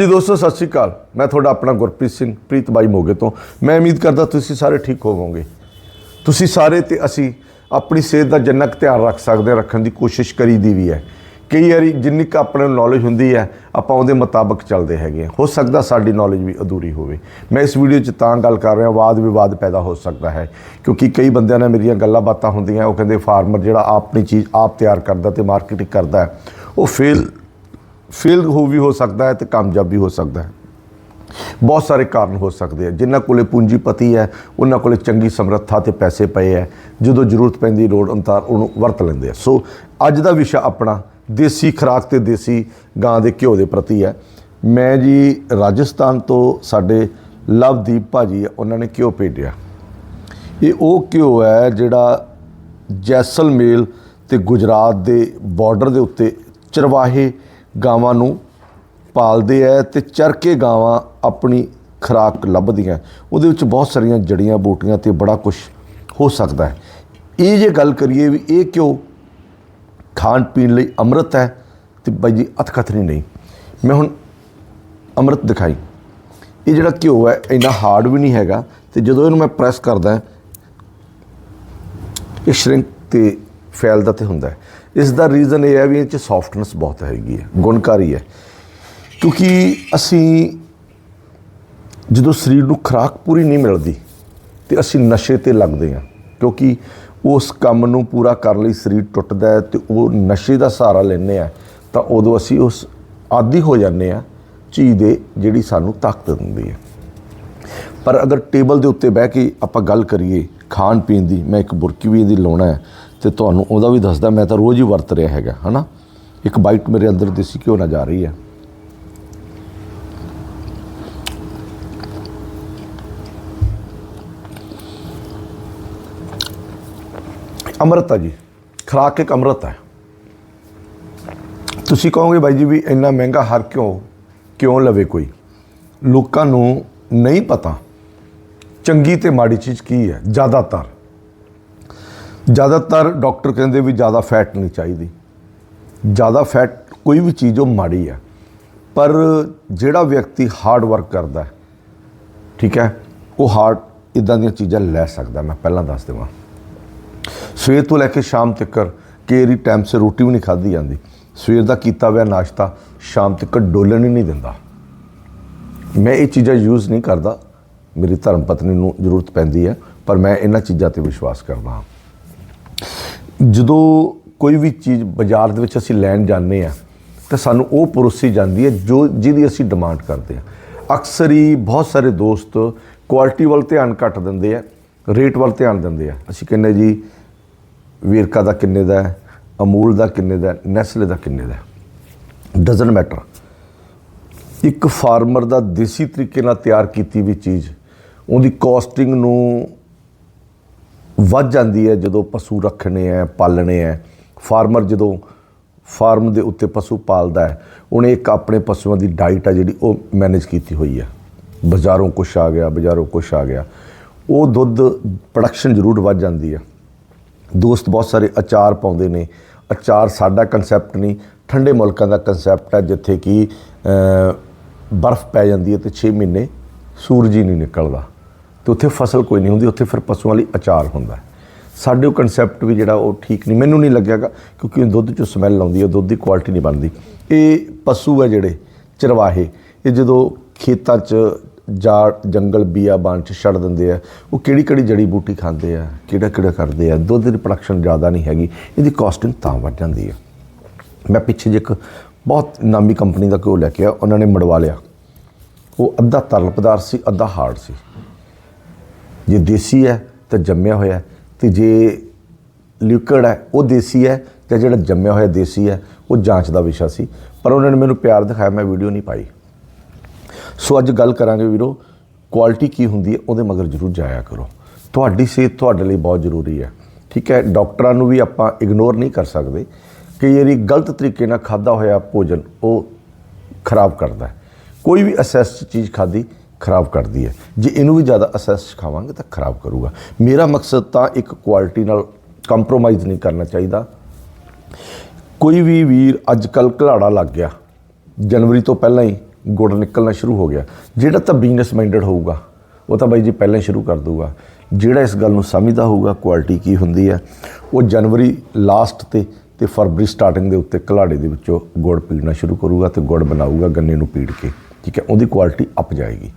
ਜੀ ਦੋਸਤੋ, ਸਤਿ ਸ਼੍ਰੀ ਅਕਾਲ। ਮੈਂ ਤੁਹਾਡਾ ਆਪਣਾ ਗੁਰਪ੍ਰੀਤ ਸਿੰਘ, ਪ੍ਰੀਤ ਬਾਈ ਮੋਗੇ ਤੋਂ। ਮੈਂ ਉਮੀਦ ਕਰਦਾ ਤੁਸੀਂ ਸਾਰੇ ਠੀਕ ਹੋਵੋਗੇ। ਤੁਸੀਂ ਸਾਰੇ ਤੇ ਅਸੀਂ ਆਪਣੀ ਸਿਹਤ ਦਾ ਜਿੰਨਾ ਕੁ ਧਿਆਨ ਰੱਖ ਸਕਦੇ ਹਾਂ, ਰੱਖਣ ਦੀ ਕੋਸ਼ਿਸ਼ ਕਰੀਦੀ ਵੀ ਹੈ। ਕਈ ਵਾਰੀ ਜਿੰਨੀ ਕੁ ਆਪਣੇ ਨੂੰ ਨੌਲੇਜ ਹੁੰਦੀ ਹੈ, ਆਪਾਂ ਉਹਦੇ ਮੁਤਾਬਕ ਚੱਲਦੇ ਹੈਗੇ ਹਾਂ। ਹੋ ਸਕਦਾ ਸਾਡੀ ਨੌਲੇਜ ਵੀ ਅਧੂਰੀ ਹੋਵੇ। ਮੈਂ ਇਸ ਵੀਡੀਓ 'ਚ ਤਾਂ ਗੱਲ ਕਰ ਰਿਹਾ ਵਾਦ ਵਿਵਾਦ ਪੈਦਾ ਹੋ ਸਕਦਾ ਹੈ। ਕਿਉਂਕਿ ਕਈ ਬੰਦਿਆਂ ਨਾਲ ਮੇਰੀਆਂ ਗੱਲਾਂ ਬਾਤਾਂ ਹੁੰਦੀਆਂ, ਉਹ ਕਹਿੰਦੇ ਫਾਰਮਰ ਜਿਹੜਾ ਆਪਣੀ ਚੀਜ਼ ਆਪ ਤਿਆਰ ਕਰਦਾ ਤੇ ਮਾਰਕੀਟਿੰਗ ਕਰਦਾ ਉਹ ਫੇਲ ਫੇਲ ਹੋ ਵੀ ਹੋ ਸਕਦਾ ਹੈ ਤੇ ਕਾਮਯਾਬ ਵੀ ਹੋ ਸਕਦਾ ਹੈ। ਬਹੁਤ ਸਾਰੇ ਕਾਰਨ ਹੋ ਸਕਦੇ ਆ। ਜਿਨ੍ਹਾਂ ਕੋਲੇ ਪੂੰਜੀਪਤੀ ਹੈ ਉਹਨਾਂ ਕੋਲੇ ਚੰਗੀ ਸਮਰੱਥਾ ਤੇ ਪੈਸੇ ਪਏ ਹੈ। ਜਦੋਂ ਜ਼ਰੂਰਤ ਪੈਂਦੀ ਲੋੜ ਅਨੁਸਾਰ ਉਹਨੂੰ ਵਰਤ ਲੈਂਦੇ ਆ। ਸੋ ਅੱਜ ਦਾ ਵਿਸ਼ਾ ਆਪਣਾ ਦੇਸੀ ਖੁਰਾਕ ਤੇ ਦੇਸੀ ਗਾਂ ਦੇ ਘਿਓ ਦੇ ਪ੍ਰਤੀ ਹੈ। ਮੈਂ ਜੀ ਰਾਜਸਥਾਨ ਤੋਂ ਸਾਡੇ ਲਵਦੀਪ ਭਾਜੀ ਆ, ਉਹਨਾਂ ਨੇ ਘਿਓ ਭੇਜਿਆ। ਇਹ ਉਹ ਘਿਓ ਹੈ ਜਿਹੜਾ ਜੈਸਲਮੇਲ ਤੇ ਗੁਜਰਾਤ ਦੇ ਬਾਰਡਰ ਦੇ ਉੱਤੇ ਚਰਵਾਹੇ ਗਾਵਾਂ ਨੂੰ ਪਾਲਦੇ ਐ ਤੇ ਚਰਕੇ ਗਾਵਾਂ ਆਪਣੀ ਖੁਰਾਕ ਲੱਭਦੀਆਂ ਉਹਦੇ ਵਿੱਚ ਬਹੁਤ ਸਾਰੀਆਂ ਜੜੀਆਂ ਬੂਟੀਆਂ ਤੇ ਬੜਾ ਕੁਝ ਹੋ ਸਕਦਾ ਹੈ ਇਹ ਜੇ ਗੱਲ ਕਰੀਏ ਵੀ ਇਹ ਕਿਉਂ ਖਾਣ ਪੀਣ ਲਈ ਅੰਮ੍ਰਿਤ ਹੈ ਤੇ ਬਾਈ ਜੀ ਅਤਕਥਨੀ ਨਹੀਂ ਮੈਂ ਹੁਣ ਅੰਮ੍ਰਿਤ ਦਿਖਾਈ। ਇਹ ਜਿਹੜਾ ਘਿਓ ਹੈ ਇੰਨਾ ਹਾਰਡ ਵੀ ਨਹੀਂ ਹੈਗਾ ਤੇ ਜਦੋਂ ਇਹਨੂੰ ਮੈਂ ਪ੍ਰੈਸ ਕਰਦਾ ਇਹ ਸ਼ਰਿੰਕ ਤੇ ਫੈਲਦਾ ਤੇ ਹੁੰਦਾ ਇਸ ਦਾ ਰੀਜ਼ਨ ਇਹ ਹੈ ਵੀ ਇਹ ਚ ਸੌਫਟਨੈਸ ਬਹੁਤ ਹੈਗੀ ਹੈ, ਗੁਣਕਾਰੀ ਹੈ। ਕਿਉਂਕਿ ਅਸੀਂ ਜਦੋਂ ਸਰੀਰ ਨੂੰ ਖੁਰਾਕ ਪੂਰੀ ਨਹੀਂ ਮਿਲਦੀ ਤੇ ਅਸੀਂ ਨਸ਼ੇ ਤੇ ਲੱਗਦੇ ਹਾਂ, ਕਿਉਂਕਿ ਉਸ ਕੰਮ ਨੂੰ ਪੂਰਾ ਕਰਨ ਲਈ ਸਰੀਰ ਟੁੱਟਦਾ ਹੈ ਤੇ ਉਹ ਨਸ਼ੇ ਦਾ ਸਹਾਰਾ ਲੈਂਦੇ ਆ, ਤਾਂ ਉਦੋਂ ਅਸੀਂ ਉਸ ਆਦੀ ਹੋ ਜਾਂਦੇ ਆ ਚੀਜ਼ ਦੇ ਜਿਹੜੀ ਸਾਨੂੰ ਤਾਕਤ ਦਿੰਦੀ ਹੈ। ਪਰ ਅਗਰ ਟੇਬਲ ਦੇ ਉੱਤੇ ਬਹਿ ਕੇ ਆਪਾਂ ਗੱਲ ਕਰੀਏ ਖਾਣ ਪੀਣ ਦੀ, ਮੈਂ ਇੱਕ ਬੁਰਕੀ ਵੀ ਇਹਦੀ ਲਾਉਣਾ ਹੈ ਤੇ ਤੁਹਾਨੂੰ ਉਹਦਾ ਵੀ ਦੱਸਦਾ, ਮੈਂ ਤਾਂ ਰੋਜ਼ ਹੀ ਵਰਤ ਰਿਹਾ ਹੈਗਾ, ਹਨਾ? ਇੱਕ ਬਾਈਟ ਮੇਰੇ ਅੰਦਰ ਦੇਸੀ ਘਿਓ ਨਾ ਜਾ ਰਹੀ ਹੈ? ਅੰਮ੍ਰਿਤ ਹੈ ਜੀ, ਖੁਰਾਕ ਇੱਕ ਅੰਮ੍ਰਿਤ ਹੈ। ਤੁਸੀਂ ਕਹੋਗੇ ਬਾਈ ਜੀ ਵੀ ਇੰਨਾ ਮਹਿੰਗਾ ਹਰ ਕਿਉਂ ਕਿਉਂ ਲਵੇ ਕੋਈ? ਲੋਕਾਂ ਨੂੰ ਨਹੀਂ ਪਤਾ ਚੰਗੀ ਤੇ ਮਾੜੀ ਚੀਜ਼ ਕੀ ਹੈ, ਜ਼ਿਆਦਾਤਰ। ਜ਼ਿਆਦਾਤਰ ਡਾਕਟਰ ਕਹਿੰਦੇ ਵੀ ਜ਼ਿਆਦਾ ਫੈਟ ਨਹੀਂ ਚਾਹੀਦੀ। ਜ਼ਿਆਦਾ ਫੈਟ ਕੋਈ ਵੀ ਚੀਜ਼ ਉਹ ਮਾੜੀ ਹੈ। ਪਰ ਜਿਹੜਾ ਵਿਅਕਤੀ ਹਾਰਡ ਵਰਕ ਕਰਦਾ ਠੀਕ ਹੈ, ਉਹ ਹਾਰਡ ਇਦਾਂ ਦੀਆਂ ਚੀਜ਼ਾਂ ਲੈ ਸਕਦਾ ਮੈਂ ਪਹਿਲਾਂ ਦੱਸ ਦੇਵਾਂ। ਸਵੇਰ ਤੋਂ ਲੈ ਕੇ ਸ਼ਾਮ ਤੱਕ ਕੇਰੀ ਟਾਈਮ ਸੇ ਰੋਟੀ ਵੀ ਨਹੀਂ ਖਾਧੀ ਜਾਂਦੀ। ਸਵੇਰ ਦਾ ਕੀਤਾ ਹੋਇਆ ਨਾਸ਼ਤਾ ਸ਼ਾਮ ਤੱਕ ਡੋਲਣ ਹੀ ਨਹੀਂ ਦਿੰਦਾ। ਮੈਂ ਇਹ ਚੀਜ਼ਾਂ ਯੂਜ਼ ਨਹੀਂ ਕਰਦਾ। ਮੇਰੀ ਧਰਮ ਪਤਨੀ ਨੂੰ ਜ਼ਰੂਰਤ ਪੈਂਦੀ ਹੈ, ਪਰ ਮੈਂ ਇਹਨਾਂ ਚੀਜ਼ਾਂ ਤੇ ਵਿਸ਼ਵਾਸ ਕਰਦਾ ਹਾਂ। ਜਦੋਂ ਕੋਈ ਵੀ ਚੀਜ਼ ਬਾਜ਼ਾਰ ਦੇ ਵਿੱਚ ਅਸੀਂ ਲੈਣ ਜਾਂਦੇ ਆ ਤਾਂ ਸਾਨੂੰ ਉਹ ਪਰੋਸੀ ਜਾਂਦੀ ਹੈ ਜੋ ਜਿਹਦੀ ਅਸੀਂ ਡਿਮਾਂਡ ਕਰਦੇ ਆ ਅਕਸਰ ਹੀ ਬਹੁਤ ਸਾਰੇ ਦੋਸਤ ਕੁਆਲਿਟੀ ਵੱਲ ਧਿਆਨ ਘੱਟ ਦਿੰਦੇ ਆ ਰੇਟ ਵੱਲ ਧਿਆਨ ਦਿੰਦੇ ਆ। ਅਸੀਂ ਕਹਿੰਦੇ ਜੀ, ਵੇਰਕਾ ਦਾ ਕਿੰਨੇ ਦਾ ਹੈ, ਅਮੂਲ ਦਾ ਕਿੰਨੇ ਦਾ ਨੈਸਲੇ ਦਾ ਕਿੰਨੇ ਦਾ ਡਸਨਟ ਮੈਟਰ ਇੱਕ ਫਾਰਮਰ ਦਾ ਦੇਸੀ ਤਰੀਕੇ ਨਾਲ ਤਿਆਰ ਕੀਤੀ ਵੀ ਚੀਜ਼, ਉਹਦੀ ਕਾਸਟਿੰਗ ਨੂੰ ਵੱਧ ਜਾਂਦੀ ਹੈ ਜਦੋਂ ਪਸ਼ੂ ਰੱਖਣੇ ਆ ਪਾਲਣੇ ਆ ਫਾਰਮਰ ਜਦੋਂ ਫਾਰਮ ਦੇ ਉੱਤੇ ਪਸ਼ੂ ਪਾਲਦਾ ਹੈ, ਉਹਨੇ ਇੱਕ ਆਪਣੇ ਪਸ਼ੂਆਂ ਦੀ ਡਾਈਟ ਆ ਜਿਹੜੀ ਉਹ ਮੈਨੇਜ ਕੀਤੀ ਹੋਈ ਹੈ। ਬਾਜ਼ਾਰੋਂ ਕੁਛ ਆ ਗਿਆ, ਬਾਜ਼ਾਰੋਂ ਕੁਛ ਆ ਗਿਆ। ਉਹ ਦੁੱਧ ਪ੍ਰੋਡਕਸ਼ਨ ਜ਼ਰੂਰ ਵੱਧ ਜਾਂਦੀ ਹੈ। ਦੋਸਤ ਬਹੁਤ ਸਾਰੇ ਅਚਾਰ ਪਾਉਂਦੇ ਨੇ। ਅਚਾਰ ਸਾਡਾ ਕਨਸੈਪਟ ਨਹੀਂ, ਠੰਡੇ ਮੁਲਕਾਂ ਦਾ ਕਨਸੈਪਟ ਹੈ, ਜਿੱਥੇ ਕਿ ਬਰਫ਼ ਪੈ ਜਾਂਦੀ ਹੈ ਤੇ 6 ਮਹੀਨੇ ਸੂਰਜ ਹੀ ਨਹੀਂ ਨਿਕਲਦਾ। ਤੇ ਉੱਥੇ ਫਸਲ ਕੋਈ ਨਹੀਂ ਹੁੰਦੀ, ਉੱਥੇ ਫਿਰ ਪਸ਼ੂਆਂ ਲਈ ਅਚਾਰ ਹੁੰਦਾ। ਸਾਡੇ ਉਹ ਕਨਸੈਪਟ ਵੀ ਜਿਹੜਾ ਉਹ ਠੀਕ ਨਹੀਂ, ਮੈਨੂੰ ਨਹੀਂ ਲੱਗਿਆਗਾ, ਕਿਉਂਕਿ ਦੁੱਧ ਚੋਂ ਸਮੈਲ ਆਉਂਦੀ ਹੈ, ਦੁੱਧ ਦੀ ਕੁਆਲਿਟੀ ਨਹੀਂ ਬਣਦੀ। ਇਹ ਪਸ਼ੂ ਹੈ ਜਿਹੜੇ, ਚਰਵਾਹੇ, ਇਹ ਜਦੋਂ ਖੇਤਾਂ 'ਚ ਜਾੜ, ਜੰਗਲ ਬੀਆਬਾਨ 'ਚ ਛੱਡ ਦਿੰਦੇ ਆ, ਉਹ ਕਿਹੜੀ ਕਿਹੜੀ ਜੜੀ ਬੂਟੀ ਖਾਂਦੇ ਆ, ਕਿਹੜਾ ਕਿਹੜਾ ਕਰਦੇ ਆ, ਦੁੱਧ ਦੀ ਪ੍ਰੋਡਕਸ਼ਨ ਜ਼ਿਆਦਾ ਨਹੀਂ ਹੈਗੀ, ਇਹਦੀ ਕਾਸਟਿੰਗ ਤਾਂ ਵੱਧ ਜਾਂਦੀ ਹੈ ਮੈਂ ਪਿੱਛੇ ਜੇ ਇੱਕ ਬਹੁਤ ਨਾਮੀ ਕੰਪਨੀ ਦਾ ਘਿਓ ਲੈ ਕੇ ਆ ਉਹਨਾਂ ਨੇ ਮੜਵਾ ਲਿਆ। ਉਹ ਅੱਧਾ ਤਰਲ ਪਦਾਰਥ ਸੀ, ਅੱਧਾ ਹਾਰਡ ਸੀ। ਜੇ ਦੇਸੀ ਹੈ ਤਾਂ ਜੰਮਿਆ ਹੋਇਆ ਹੈ, ਤੇ ਜੇ ਲਿਕਵਿਡ ਹੈ ਉਹ ਦੇਸੀ ਹੈ ਤੇ ਜਿਹੜਾ ਜੰਮਿਆ ਹੋਇਆ ਦੇਸੀ ਹੈ ਉਹ ਜਾਂਚ ਦਾ ਵਿਸ਼ਾ ਸੀ। ਪਰ ਉਹਨਾਂ ਨੇ ਮੈਨੂੰ ਪਿਆਰ ਦਿਖਾਇਆ ਮੈਂ ਵੀਡੀਓ ਨਹੀਂ ਪਾਈ। ਸੋ ਅੱਜ ਗੱਲ ਕਰਾਂਗੇ ਵੀਰੋ ਕੁਆਲਿਟੀ ਕੀ ਹੁੰਦੀ ਹੈ ਉਹਦੇ ਮਗਰ ਜ਼ਰੂਰ ਜਾਇਆ ਕਰੋ। ਤੁਹਾਡੀ ਸਿਹਤ ਤੁਹਾਡੇ ਲਈ ਬਹੁਤ ਜ਼ਰੂਰੀ ਹੈ ਠੀਕ ਹੈ? ਡਾਕਟਰਾਂ ਨੂੰ ਵੀ ਆਪਾਂ ਇਗਨੋਰ ਨਹੀਂ ਕਰ ਸਕਦੇ ਕਈ ਵਾਰੀ ਗਲਤ ਤਰੀਕੇ ਨਾਲ ਖਾਦਾ ਹੋਇਆ ਭੋਜਨ ਉਹ ਖਰਾਬ ਕਰਦਾ ਹੈ। ਕੋਈ ਵੀ ਅਸੈਸ ਚੀਜ਼ ਖਾਦੀ ਖਰਾਬ ਕਰਦੀ ਹੈ। ਜੇ ਇਹਨੂੰ ਵੀ ਜ਼ਿਆਦਾ ਅਸੈਸ ਸਿਖਾਵਾਂਗੇ ਤਾਂ ਖਰਾਬ ਕਰੂਗਾ। ਮੇਰਾ ਮਕਸਦ ਤਾਂ ਇੱਕ ਕੁਆਲਿਟੀ ਨਾਲ ਕੰਪਰੋਮਾਈਜ਼ ਨਹੀਂ ਕਰਨਾ ਚਾਹੀਦਾ। ਕੋਈ ਵੀ ਵੀਰ ਅੱਜ ਕੱਲ ਘਲਾੜਾ ਲੱਗ ਗਿਆ। ਜਨਵਰੀ ਤੋਂ ਪਹਿਲਾਂ ਹੀ ਗੁੜ ਨਿਕਲਣਾ ਸ਼ੁਰੂ ਹੋ ਗਿਆ। ਜਿਹੜਾ ਤਾਂ ਬਿਜ਼ਨਸ ਮਾਈਂਡਡ ਹੋਊਗਾ, ਉਹ ਤਾਂ ਬਾਈ ਜੀ ਪਹਿਲਾਂ ਹੀ ਸ਼ੁਰੂ ਕਰ ਦੂਗਾ ਜਿਹੜਾ ਇਸ ਗੱਲ ਨੂੰ ਸਮਝਦਾ ਹੋਊਗਾ ਕੁਆਲਿਟੀ ਕੀ ਹੁੰਦੀ ਹੈ, ਉਹ ਜਨਵਰੀ ਲਾਸਟ ਤੇ ਤੇ ਫਰਵਰੀ ਸਟਾਰਟਿੰਗ ਦੇ ਉੱਤੇ ਘਲਾੜੇ ਦੇ ਵਿੱਚੋਂ ਗੁੜ ਪੀਣਾ ਸ਼ੁਰੂ ਕਰੂਗਾ ਤੇ ਗੁੜ ਬਣਾਊਗਾ, ਗੰਨੇ ਨੂੰ ਪੀੜ ਕੇ। ਠੀਕ ਹੈ, ਉਹਦੀ ਕੁਆਲਿਟੀ ਅਪ ਜਾਏਗੀ।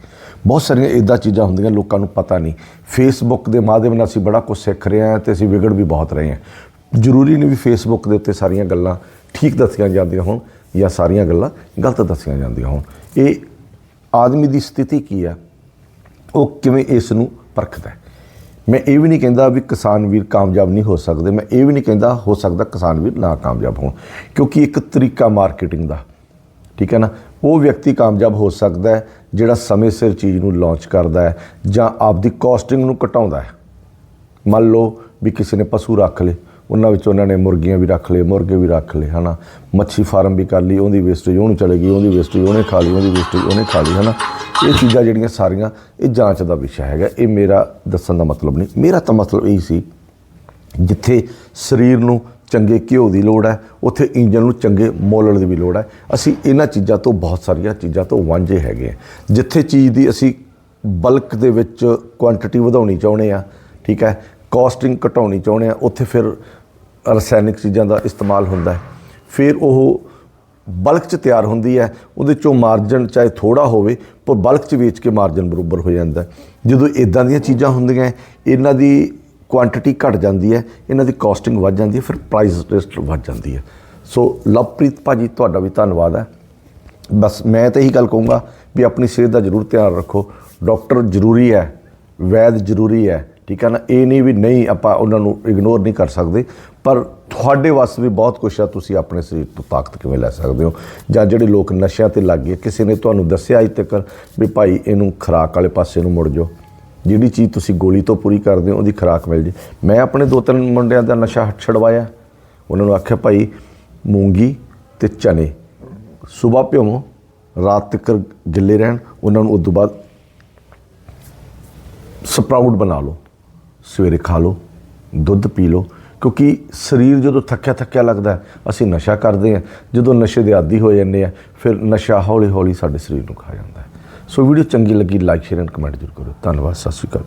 ਬਹੁਤ ਸਾਰੀਆਂ ਇਦਾਂ ਚੀਜ਼ਾਂ ਹੁੰਦੀਆਂ, ਲੋਕਾਂ ਨੂੰ ਪਤਾ ਨਹੀਂ। ਫੇਸਬੁੱਕ ਦੇ ਮਾਧਿਅਮ ਨਾਲ ਅਸੀਂ ਬੜਾ ਕੁਝ ਸਿੱਖ ਰਹੇ ਹਾਂ ਤੇ ਅਸੀਂ ਵਿਗੜ ਵੀ ਬਹੁਤ ਰਹੇ ਹਾਂ। ਜ਼ਰੂਰੀ ਨਹੀਂ ਵੀ ਫੇਸਬੁੱਕ ਦੇ ਉੱਤੇ ਸਾਰੀਆਂ ਗੱਲਾਂ ਠੀਕ ਦੱਸੀਆਂ ਜਾਂਦੀਆਂ ਹੋਣ ਜਾਂ ਸਾਰੀਆਂ ਗੱਲਾਂ ਗਲਤ ਦੱਸੀਆਂ ਜਾਂਦੀਆਂ ਹੋਣ। ਇਹ ਆਦਮੀ ਦੀ ਸਥਿਤੀ ਕੀ ਹੈ? ਉਹ ਕਿਵੇਂ ਇਸ ਨੂੰ ਪਰਖਦਾ ਹੈ? ਮੈਂ ਇਹ ਵੀ ਨਹੀਂ ਕਹਿੰਦਾ ਵੀ ਕਿਸਾਨ ਵੀਰ ਕਾਮਯਾਬ ਨਹੀਂ ਹੋ ਸਕਦੇ। ਮੈਂ ਇਹ ਵੀ ਨਹੀਂ ਕਹਿੰਦਾ ਹੋ ਸਕਦਾ ਕਿਸਾਨ ਵੀਰ ਨਾ ਕਾਮਯਾਬ ਹੋਣ। ਕਿਉਂਕਿ ਇੱਕ ਤਰੀਕਾ ਮਾਰਕੀਟਿੰਗ ਦਾ, ਠੀਕ ਹੈ ਨਾ? ਉਹ ਵਿਅਕਤੀ ਕਾਮਯਾਬ ਹੋ ਸਕਦਾ ਹੈ, ਜਿਹੜਾ ਸਮੇਂ ਸਿਰ ਚੀਜ਼ ਨੂੰ ਲਾਂਚ ਕਰਦਾ ਹੈ ਜਾਂ ਆਪਦੀ ਕਾਸਟਿੰਗ ਨੂੰ ਘਟਾਉਂਦਾ ਹੈ। ਮੰਨ ਲਓ ਵੀ ਕਿਸੇ ਨੇ ਪਸ਼ੂ ਰੱਖ ਲਏ, ਉਹਨਾਂ ਵਿੱਚ ਉਹਨਾਂ ਨੇ ਮੁਰਗੀਆਂ ਵੀ ਰੱਖ ਲਏ, ਮੁਰਗੇ ਵੀ ਰੱਖ ਲਏ, ਹਨਾ? ਮੱਛੀ ਫਾਰਮ ਵੀ ਕਰ ਲਈ, ਉਹਦੀ ਵੇਸਟੇਜ ਉਹਨੂੰ ਚਲੇ ਗਈ, ਉਹਦੀ ਵੇਸਟੇਜ ਉਹਨੇ ਖਾ ਲਈ, ਉਹਦੀ ਵੇਸਟੇਜ ਉਹਨੇ ਖਾ ਲਈ, ਹਨਾ? ਇਹ ਚੀਜ਼ਾਂ ਜਿਹੜੀਆਂ ਸਾਰੀਆਂ, ਇਹ ਜਾਂਚ ਦਾ ਵਿਸ਼ਾ ਹੈਗਾ। ਇਹ ਮੇਰਾ ਦੱਸਣ ਦਾ ਮਤਲਬ ਨਹੀਂ, ਮੇਰਾ ਤਾਂ ਮਤਲਬ ਇਹ ਸੀ, ਜਿੱਥੇ ਸਰੀਰ ਨੂੰ ਚੰਗੇ ਘਿਓ ਦੀ ਲੋੜ ਹੈ, ਉੱਥੇ ਇੰਜਨ ਨੂੰ ਚੰਗੇ ਮੋਲਣ ਦੀ ਵੀ ਲੋੜ ਹੈ। ਅਸੀਂ ਇਹਨਾਂ ਚੀਜ਼ਾਂ ਤੋਂ ਬਹੁਤ ਸਾਰੀਆਂ ਚੀਜ਼ਾਂ ਤੋਂ ਵਾਂਝੇ ਹੈਗੇ ਹਾਂ। ਜਿੱਥੇ ਚੀਜ਼ ਦੀ ਅਸੀਂ ਬਲਕ ਦੇ ਵਿੱਚ ਕੁਆਂਟੀਟੀ ਵਧਾਉਣੀ ਚਾਹੁੰਦੇ ਆ ਠੀਕ ਹੈ ਕਾਸਟਿੰਗ ਘਟਾਉਣੀ ਚਾਹੁੰਦੇ ਆ ਉੱਥੇ ਫਿਰ ਰਸਾਇਣਿਕ ਚੀਜ਼ਾਂ ਦਾ ਇਸਤੇਮਾਲ ਹੁੰਦਾ ਹੈ। ਫਿਰ ਉਹ ਬਲਕ 'ਚ ਤਿਆਰ ਹੁੰਦੀ ਹੈ, ਉਹਦੇ ਚੋਂ ਮਾਰਜਨ ਚਾਹੇ ਥੋੜਾ ਹੋਵੇ, ਪਰ ਬਲਕ 'ਚ ਵੇਚ ਕੇ ਮਾਰਜਨ ਬਰੋਬਰ ਹੋ ਜਾਂਦਾ ਜਦੋਂ ਇਦਾਂ ਦੀਆਂ ਚੀਜ਼ਾਂ ਹੁੰਦੀਆਂ ਇਹਨਾਂ ਦੀ ਕੁਆਂਟੀਟੀ ਘਟ ਜਾਂਦੀ ਹੈ, ਇਹਨਾਂ ਦੀ ਕਾਸਟਿੰਗ ਵੱਧ ਜਾਂਦੀ ਹੈ, ਫਿਰ ਪ੍ਰਾਈਸ ਲਿਸਟ ਵੱਧ ਜਾਂਦੀ ਹੈ। ਸੋ ਲਵਪ੍ਰੀਤ ਭਾਜੀ, ਤੁਹਾਡਾ ਵੀ ਧੰਨਵਾਦ ਹੈ। ਬਸ ਮੈਂ ਤਾਂ ਇਹੀ ਗੱਲ ਕਹੂੰਗਾ ਵੀ ਆਪਣੀ ਸਿਹਤ ਦਾ ਜ਼ਰੂਰ ਧਿਆਨ ਰੱਖੋ। ਡਾਕਟਰ ਜ਼ਰੂਰੀ ਹੈ, ਵੈਦ ਜ਼ਰੂਰੀ ਹੈ, ਠੀਕ ਹੈ ਨਾ? ਇਹ ਨਹੀਂ ਵੀ ਨਹੀਂ ਆਪਾਂ ਉਹਨਾਂ ਨੂੰ ਇਗਨੋਰ ਨਹੀਂ ਕਰ ਸਕਦੇ, ਪਰ ਤੁਹਾਡੇ ਵਾਸਤੇ ਵੀ ਬਹੁਤ ਕੁਛ ਆ ਤੁਸੀਂ ਆਪਣੇ ਸਰੀਰ ਤੋਂ ਤਾਕਤ ਕਿਵੇਂ ਲੈ ਸਕਦੇ ਹੋ? ਜਾਂ ਜਿਹੜੇ ਲੋਕ ਨਸ਼ਿਆਂ ਤੇ ਲੱਗ ਗਏ, ਕਿਸੇ ਨੇ ਤੁਹਾਨੂੰ ਦੱਸਿਆ ਅੱਜ ਤੱਕ ਵੀ ਭਾਈ ਇਹਨੂੰ ਖੁਰਾਕ ਵਾਲੇ ਪਾਸੇ ਨੂੰ ਮੁੜ ਜਾਓ। ਜਿਹੜੀ ਚੀਜ਼ ਤੁਸੀਂ ਗੋਲੀ ਤੋਂ ਪੂਰੀ ਕਰਦੇ ਹੋ, ਉਹਦੀ ਖੁਰਾਕ ਮਿਲ ਜੇ। ਮੈਂ ਆਪਣੇ ਦੋ ਤਿੰਨ ਮੁੰਡਿਆਂ ਦਾ ਨਸ਼ਾ ਛਡਵਾਇਆ। ਉਹਨਾਂ ਨੂੰ ਆਖਿਆ, ਭਾਈ, ਮੂੰਗੀ ਤੇ ਚਨੇ। ਸਵੇਰ ਭਿਓਵੋ ਰਾਤ ਤੱਕ ਗਿੱਲੇ ਰਹਿਣ। ਉਹਨਾਂ ਨੂੰ ਉਸ ਤੋਂ ਬਾਅਦ ਸਪਰਾਊਟ ਬਣਾ ਲਓ। ਸਵੇਰੇ ਖਾ ਲਓ, ਦੁੱਧ ਪੀ ਲਓ। ਕਿਉਂਕਿ ਸਰੀਰ ਜਦੋਂ ਥੱਕਿਆ ਥੱਕਿਆ ਲੱਗਦਾ ਅਸੀਂ ਨਸ਼ਾ ਕਰਦੇ ਹਾਂ। ਜਦੋਂ ਨਸ਼ੇ ਦੇ ਆਦੀ ਹੋ ਜਾਂਦੇ ਆ ਫਿਰ ਨਸ਼ਾ ਹੌਲੀ ਹੌਲੀ ਸਾਡੇ ਸਰੀਰ ਨੂੰ ਖਾ ਜਾਂਦਾ ਹੈ। ਸੋ ਵੀਡੀਓ ਚੰਗੀ ਲੱਗੀ ਲਾਈਕ ਸ਼ੇਅਰ ਐਂਡ ਕਮੈਂਟ ਜ਼ਰੂਰ ਕਰੋ ਧੰਨਵਾਦ ਸਤਿ ਸ਼੍ਰੀ ਅਕਾਲ।